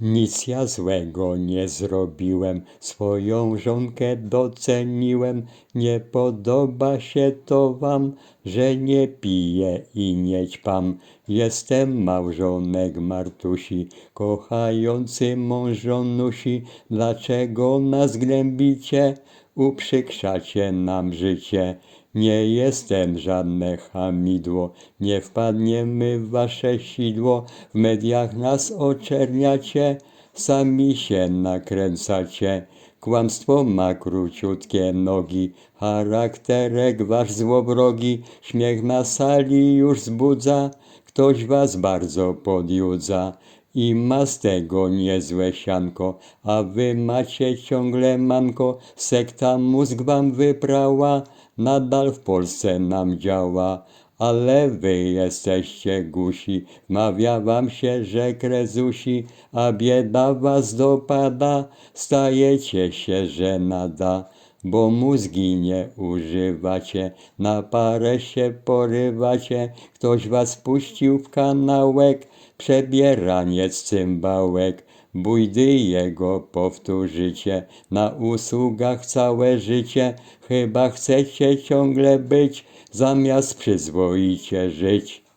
Nic ja złego nie zrobiłem, swoją żonkę doceniłem. Nie podoba się to wam, że nie piję i nie ćpam. Jestem małżonek Martusi, kochający mąż żonusi. Dlaczego nas gnębicie? Uprzykrzacie nam życie. Nie jestem żadne hamidło, nie wpadniemy w wasze sidło, w mediach nas oczerniacie, sami się nakręcacie. Kłamstwo ma króciutkie nogi, charakterek wasz złowrogi, śmiech na sali już zbudza, ktoś was bardzo podjudza. I ma z tego niezłe sianko, a wy macie ciągle manko, sekta mózg wam wyprała, nadal w Polsce nam działa. Ale wy jesteście gusi, mawia wam się, że krezusi, a bieda was dopada, stajecie się, że nada. Bo mózgi nie używacie, na parę się porywacie, ktoś was puścił w kanałek, przebieraniec cymbałek. Bójdy jego powtórzycie, na usługach całe życie, chyba chcecie ciągle być, zamiast przyzwoicie żyć.